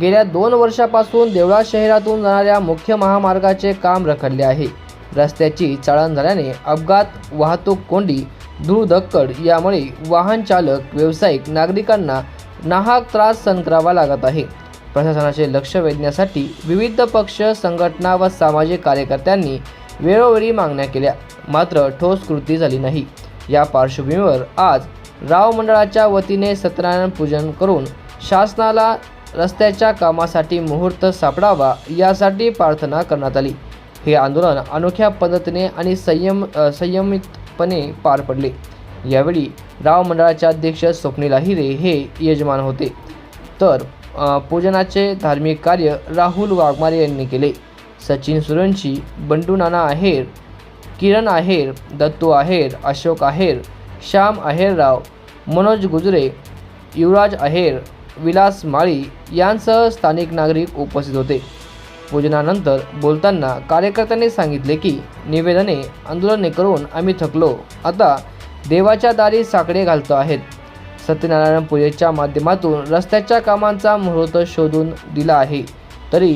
गेल्या दोन वर्षापासून देवळा शहरातून जाणाऱ्या मुख्य महामार्गाचे काम रखडले आहे. रस्त्याची चाळण झाल्याने अपघात वाहतूक कोंडी धूळधक्कड यामुळे वाहन चालक व्यावसायिक नागरिकांना नाहक त्रास सहन करावा लागत आहे. प्रशासनाचे लक्ष वेधण्यासाठी विविध पक्ष संघटना व सामाजिक कार्यकर्त्यांनी वेळोवेळी मागण्या केल्या. मात्र ठोस कृती झाली नाही. या पार्श्वभूमीवर आज राव मंडळाच्या वतीने सत्यनारायण पूजन करून शासनाला रस्त्याच्या कामासाठी मुहूर्त सापडावा यासाठी प्रार्थना करण्यात आली. हे आंदोलन अनोख्या पद्धतीने आणि संयम संयमितपणे पार पडले. यावेळी राव मंडळाचे अध्यक्ष स्वप्नील अहिरे हे यजमान होते. तर पूजनाचे धार्मिक कार्य राहुल वाघमारे यांनी केले. सचिन सुरंशी बंडू नाना आहेर किरण आहेर दत्तू आहेर अशोक आहेर श्याम आहेरराव मनोज गुजरे युवराज आहेर विलास माळी यांसह स्थानिक नागरिक उपस्थित होते. पूजनानंतर बोलताना कार्यकर्त्यांनी सांगितले की निवेदने आंदोलने करून आम्ही थकलो. आता देवाच्या दारी साकडे घालतो आहेत. सत्यनारायण पूजेच्या माध्यमातून रस्त्याच्या कामांचा मुहूर्त शोधून दिला आहे. तरी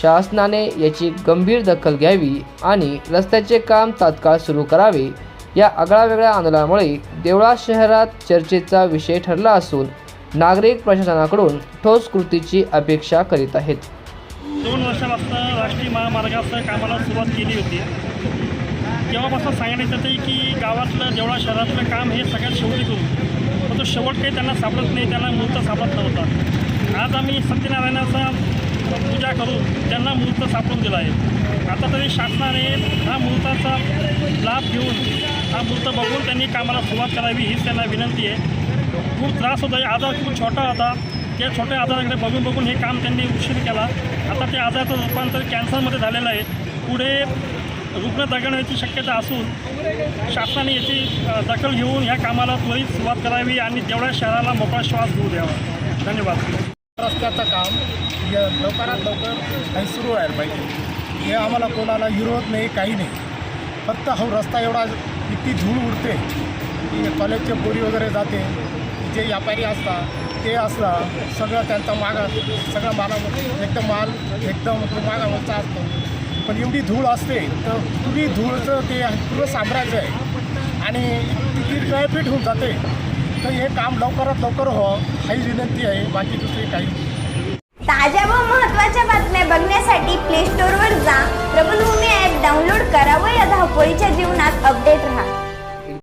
शासनाने याची गंभीर दखल घ्यावी आणि रस्त्याचे काम तात्काळ सुरू करावे या आगळावेगळ्या आंदोलनामुळे देवळा शहरात चर्चेचा विषय ठरला असून नागरिक प्रशासनाकडून ठोस कृतीची अपेक्षा करीत आहेत. दोन वर्षापासून राष्ट्रीय महामार्गाचं कामाला सुरुवात केली होती. तेव्हापासून सांगण्यात येते की गावातलं जेवढा शहरातलं काम हे सगळ्यात शेवटी करू पण तो शेवट काही त्यांना सापडत नाही त्यांना मुहूर्त सापडत नव्हता. आज आम्ही सत्यनारायणाचा पूजा करून त्यांना मुहूर्त सापडून दिला आहे. आता तरी शासनाने हा मुहूर्ताचा लाभ घेऊन हा मुहूर्त बघून त्यांनी कामाला सुरुवात करावी हीच त्यांना विनंती आहे. खूप त्रास होता. आजार खूप छोटा होता. त्या छोट्या आजाराकडे बघून बघून हे काम त्यांनी उशीर केला. आता त्या आजाराचं रूपांतर कॅन्सरमध्ये झालेलं आहे. पुढे रुग्ण दगडण्याची शक्यता असून शासनाने याची दखल घेऊन ह्या कामाला त्वरित सुरुवात करावी आणि तेवढ्या शहराला मोकळा श्वास घेऊ द्यावा. धन्यवाद. रस्त्याचं काम य लवकरात लवकर काही सुरू व्हायला पाहिजे. हे आम्हाला कोणाला विरोध नाही काही नाही. फक्त हा रस्ता एवढा इतकी धूळ उडते की कॉलेजचे पोरी वगैरे जाते. जे व्यापारी असतात ते असला सगळं त्यांचा मागा सगळं माला एकदम माल एकदम मागावरचा असतो. पण एवढी धूळ असते तर तुम्ही धूळचं ते पूर्ण साम्राज्य आहे. आणि ती ट्रॅफिक होऊन जाते. तर हे काम लवकरात लवकर हो, व्हावं काही विनंती आहे बाकी दुसरी काही ताज्या व महत्त्वाच्या बातम्या बघण्यासाठी प्ले स्टोअरवर जा. प्रबलभूमी ॲप डाउनलोड करा व या धावपळीच्या जीवनात अपडेट राहा.